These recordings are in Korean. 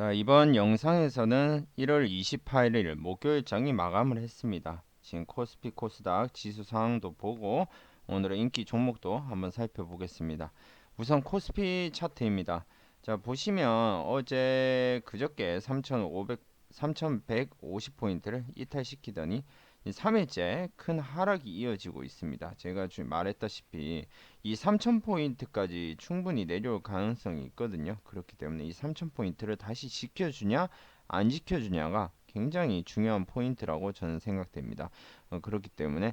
자, 이번 영상에서는 1월 28일 목요일 장이 마감을 했습니다. 지금 코스피 코스닥 지수 상황도 보고 오늘의 인기 종목도 한번 살펴보겠습니다. 우선 코스피 차트입니다. 자, 보시면 어제 그저께 3,500 3,150포인트를 이탈시키더니 3일째 큰 하락이 이어지고 있습니다. 제가 지금 말했다시피 이 3,000포인트까지 충분히 내려올 가능성이 있거든요. 그렇기 때문에 이 3,000포인트를 다시 지켜주냐 안 지켜주냐가 굉장히 중요한 포인트라고 저는 생각됩니다. 어, 그렇기 때문에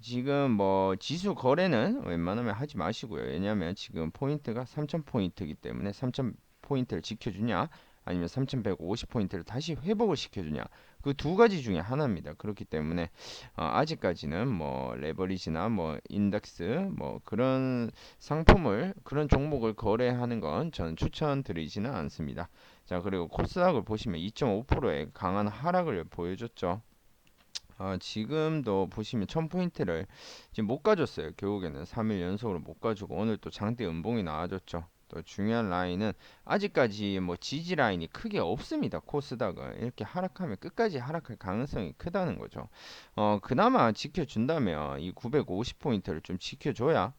지금 뭐 지수 거래는 웬만하면 하지 마시고요. 왜냐하면 지금 포인트가 3,000포인트이기 때문에 3,000포인트를 지켜주냐 아니면 3150포인트를 다시 회복을 시켜주냐 그 두 가지 중에 하나입니다. 그렇기 때문에 어, 아직까지는 뭐 레버리지나 뭐 인덱스 뭐 그런 상품을 그런 종목을 거래하는 건 저는 추천드리지는 않습니다. 자 그리고 코스닥을 보시면 2.5%의 강한 하락을 보여줬죠. 어, 지금도 보시면 1000포인트를 지금 못 가졌어요. 결국에는 3일 연속으로 못 가지고 오늘 또 장대 음봉이 나와줬죠. 또 중요한 라인은 아직까지 뭐 지지 라인이 크게 없습니다. 코스닥은 이렇게 하락하면 끝까지 하락할 가능성이 크다는 거죠. 어 그나마 지켜준다면 이 950포인트를 좀 지켜줘야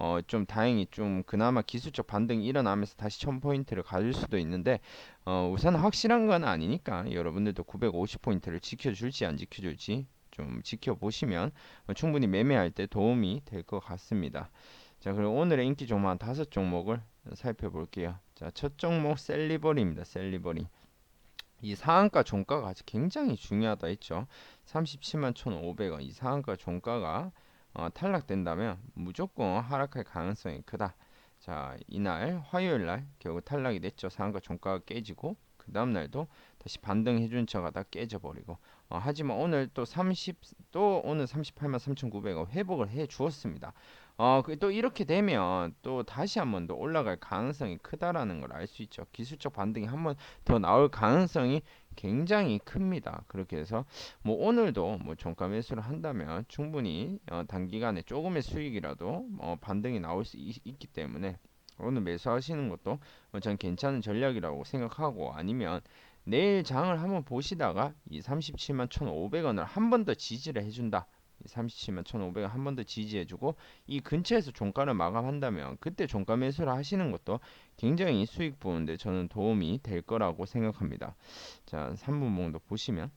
어, 좀 다행히 좀 그나마 기술적 반등이 일어나면서 다시 1000포인트를 가질 수도 있는데 어, 우선 확실한 건 아니니까 여러분들도 950포인트를 지켜줄지 안 지켜줄지 좀 지켜보시면 충분히 매매할 때 도움이 될 것 같습니다. 자 그리고 오늘의 인기 종목 한 다섯 종목을 살펴볼게요. 자, 첫 종목 셀리버리입니다. 셀리버리. 이 상한가 종가가 굉장히 중요하다 했죠. 37만 1,500원. 이 상한가 종가가 어, 탈락된다면 무조건 하락할 가능성이 크다. 자, 이날 화요일 날 결국 탈락이 됐죠. 상한가 종가가 깨지고 그 다음 날도 다시 반등해준 척 하다 깨져버리고 어, 하지만 오늘 또 30, 또 오늘 38만 3,900원 회복을 해 주었습니다. 어, 그또 이렇게 되면 또 다시 한 번 더 올라갈 가능성이 크다라는 걸 알 수 있죠. 기술적 반등이 한 번 더 나올 가능성이 굉장히 큽니다. 그렇게 해서 뭐 오늘도 뭐 종가 매수를 한다면 충분히 어, 단기간에 조금의 수익이라도 어, 반등이 나올 수 있, 기 때문에 오늘 매수하시는 것도 어, 전 괜찮은 전략이라고 생각하고 아니면 내일 장을 한번 보시다가 이 37만 1,500원을 한 번 더 지지를 해준다. 37만 1,500원 한 번 더 지지해주고 이 근처에서 종가를 마감한다면 그때 종가 매수를 하시는 것도 굉장히 수익 보는데 저는 도움이 될 거라고 생각합니다. 자, 3분봉도 보시면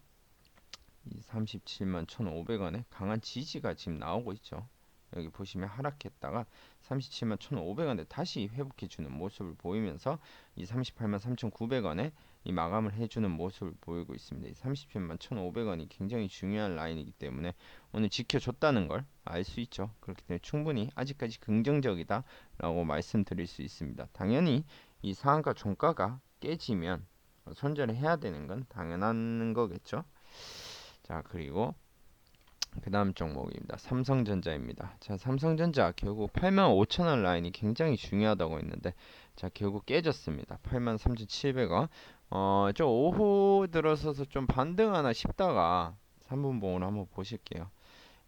이 37만 1,500원에 강한 지지가 지금 나오고 있죠. 여기 보시면 하락했다가 37만 1,500원에 다시 회복해주는 모습을 보이면서 이 38만 3,900원에 이 마감을 해주는 모습을 보이고 있습니다. 이 37만 1,500원이 굉장히 중요한 라인이기 때문에 오늘 지켜줬다는 걸 알 수 있죠. 그렇기 때문에 충분히 아직까지 긍정적이다라고 말씀드릴 수 있습니다. 당연히 이 상한가 종가가 깨지면 손절을 해야 되는 건 당연한 거겠죠. 자 그리고 그 다음 종목입니다. 삼성전자입니다. 자, 삼성전자 결국 85,000원 라인이 굉장히 중요하다고 했는데 자, 결국 깨졌습니다. 83,700원. 어, 저 오후 들어서서 좀 반등하나 싶다가 3분봉으로 한번 보실게요.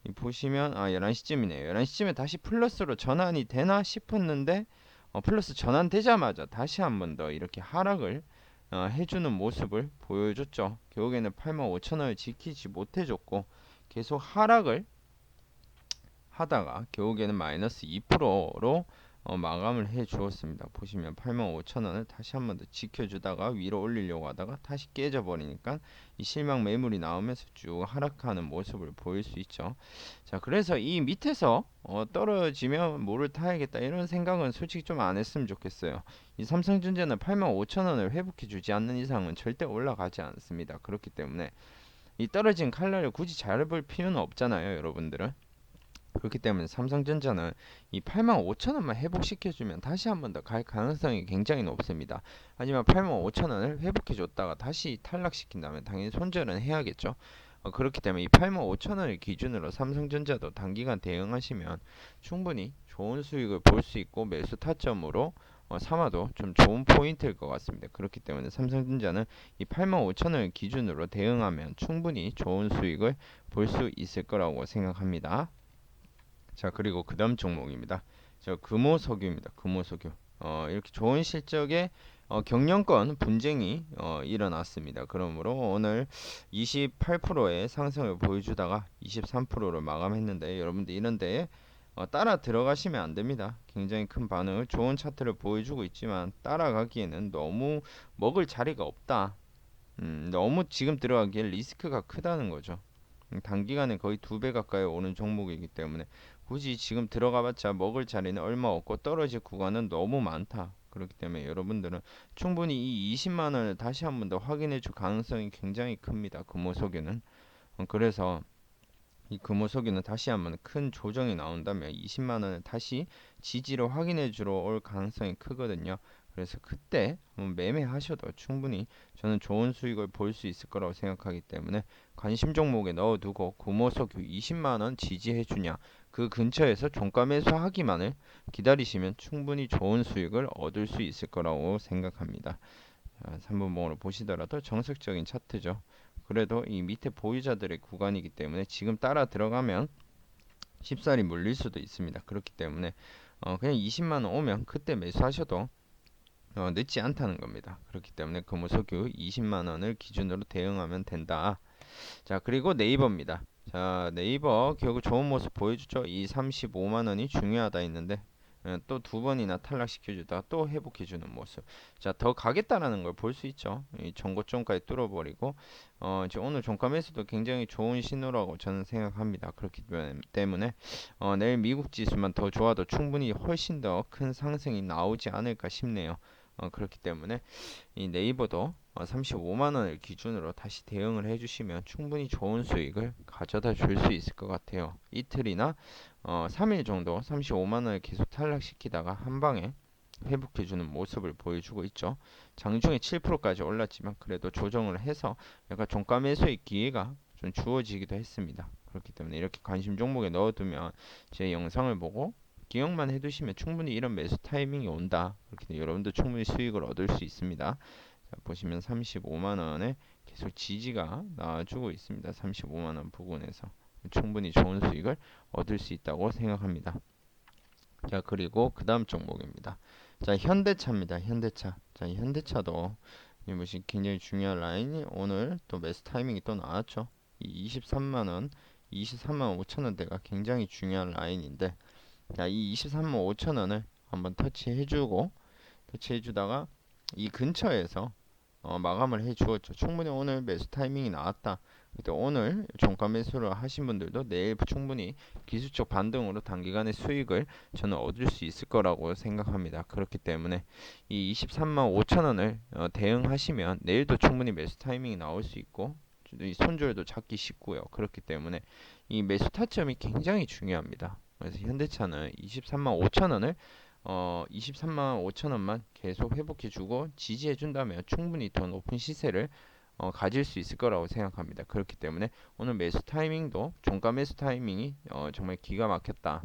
이 보시면 아 11시쯤이네요. 11시쯤에 다시 플러스로 전환이 되나 싶었는데 어, 플러스 전환되자마자 다시 한 번 더 이렇게 하락을 어, 해주는 모습을 보여줬죠. 결국에는 85,000원을 지키지 못해줬고 계속 하락을 하다가 결국에는 마이너스 2%로 어, 마감을 해 주었습니다. 보시면 85,000원을 다시 한 번 더 지켜주다가 위로 올리려고 하다가 다시 깨져버리니까 이 실망 매물이 나오면서 쭉 하락하는 모습을 보일 수 있죠. 자, 그래서 이 밑에서 어, 떨어지면 뭐를 타야겠다 이런 생각은 솔직히 좀 안 했으면 좋겠어요. 이 삼성전자는 85,000원을 회복해 주지 않는 이상은 절대 올라가지 않습니다. 그렇기 때문에 이 떨어진 칼날을 굳이 잘볼 필요는 없잖아요, 여러분들은. 그렇기 때문에 삼성전자는 이 85,000원만 회복시켜주면 다시 한 번 더 갈 가능성이 굉장히 높습니다. 하지만 85,000원을 회복해줬다가 다시 탈락시킨다면 당연히 손절은 해야겠죠. 어, 그렇기 때문에 이 85,000원을 기준으로 삼성전자도 단기간 대응하시면 충분히 좋은 수익을 볼 수 있고 매수 타점으로 어, 삼아도 좀 좋은 포인트일 것 같습니다. 그렇기 때문에 삼성전자는 이 85,000원 기준으로 대응하면 충분히 좋은 수익을 볼 수 있을 거라고 생각합니다. 자 그리고 그 다음 종목입니다. 저 금호석유입니다. 금호석유. 어, 이렇게 좋은 실적에 어, 경영권 분쟁이 어, 일어났습니다. 그러므로 오늘 28%의 상승을 보여주다가 23%를 마감했는데 여러분들 이런데 어, 따라 들어가시면 안 됩니다. 굉장히 큰 반응을 좋은 차트를 보여주고 있지만 따라가기에는 너무 먹을 자리가 없다. 음, 너무 지금 들어가기에 리스크가 크다는 거죠. 음, 단기간에 거의 두 배 가까이 오른 종목이기 때문에 굳이 지금 들어가봤자 먹을 자리는 얼마 없고 떨어질 구간은 너무 많다. 그렇기 때문에 여러분들은 충분히 이 20만 원을 다시 한 번 더 확인해 줄 가능성이 굉장히 큽니다. 금호석유는. 어, 그래서 이 금호석유는 다시 한번 큰 조정이 나온다면 20만 원을 다시 지지를 확인해 주러 올 가능성이 크거든요. 그래서 그때 매매하셔도 충분히 저는 좋은 수익을 볼 수 있을 거라고 생각하기 때문에 관심 종목에 넣어두고 금호석유 20만 원 지지해 주냐 그 근처에서 종가 매수하기만을 기다리시면 충분히 좋은 수익을 얻을 수 있을 거라고 생각합니다. 3분봉으로 보시더라도 정석적인 차트죠. 그래도 이 밑에 보유자들의 구간이기 때문에 지금 따라 들어가면 쉽사리 물릴 수도 있습니다. 그렇기 때문에 어 그냥 20만원 오면 그때 매수하셔도 어 늦지 않다는 겁니다. 그렇기 때문에 금호석유 20만원을 기준으로 대응하면 된다. 자 그리고 네이버입니다. 자 네이버 결국 좋은 모습 보여주죠. 이 35만원이 중요하다 했는데 예, 또 두 번이나 탈락시켜주다가 또 회복해주는 모습. 자, 더 가겠다라는 걸 볼 수 있죠. 이 전고점까지 뚫어버리고, 어, 이제 오늘 종가 매수도 굉장히 좋은 신호라고 저는 생각합니다. 그렇기 때문에, 어, 내일 미국 지수만 더 좋아도 충분히 훨씬 더 큰 상승이 나오지 않을까 싶네요. 어, 그렇기 때문에 이 네이버도 어, 35만 원을 기준으로 다시 대응을 해주시면 충분히 좋은 수익을 가져다 줄 수 있을 것 같아요. 이틀이나 어, 3일 정도 35만 원을 계속 탈락시키다가 한 방에 회복해주는 모습을 보여주고 있죠. 장중에 7%까지 올랐지만 그래도 조정을 해서 약간 종가 매수의 기회가 좀 주어지기도 했습니다. 그렇기 때문에 이렇게 관심 종목에 넣어두면 제 영상을 보고 기억만 해두시면 충분히 이런 매수 타이밍이 온다. 그렇게 여러분도 충분히 수익을 얻을 수 있습니다. 자, 보시면 35만원에 계속 지지가 나와주고 있습니다. 35만원 부근에서 충분히 좋은 수익을 얻을 수 있다고 생각합니다. 자 그리고 그 다음 종목입니다. 자 현대차입니다. 현대차. 자 현대차도 이 뭐시 굉장히 중요한 라인이 오늘 또 매수 타이밍이 또 나왔죠. 이 23만원, 23만 5천원대가 굉장히 중요한 라인인데 자, 이 23만 5천 원을 한번 터치해주고 터치해주다가 이 근처에서 어, 마감을 해주었죠. 충분히 오늘 매수 타이밍이 나왔다. 근데 오늘 종가 매수를 하신 분들도 내일 충분히 기술적 반등으로 단기간에 수익을 저는 얻을 수 있을 거라고 생각합니다. 그렇기 때문에 이 23만 5천 원을 어, 대응하시면 내일도 충분히 매수 타이밍이 나올 수 있고 이 손절도 잡기 쉽고요. 그렇기 때문에 이 매수 타점이 굉장히 중요합니다. 그래서 현대차는 23만 5천 원을 어 23만 5천 원만 계속 회복해 주고 지지해 준다면 충분히 더 높은 시세를 어, 가질 수 있을 거라고 생각합니다. 그렇기 때문에 오늘 매수 타이밍도 종가 매수 타이밍이 어, 정말 기가 막혔다.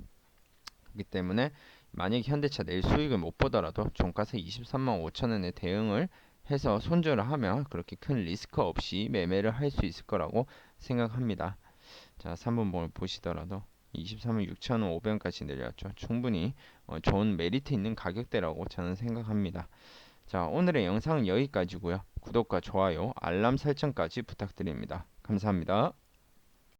그렇기 때문에 만약 현대차 내일 수익을 못 보더라도 종가세 23만 5천 원에 대응을 해서 손절을 하면 그렇게 큰 리스크 없이 매매를 할 수 있을 거라고 생각합니다. 자, 3번봉을 보시더라도 23만 6,500원까지 내려왔죠. 충분히 어, 좋은 메리트 있는 가격대라고 저는 생각합니다. 자, 오늘의 영상은 여기까지고요. 구독과 좋아요, 알람 설정까지 부탁드립니다. 감사합니다.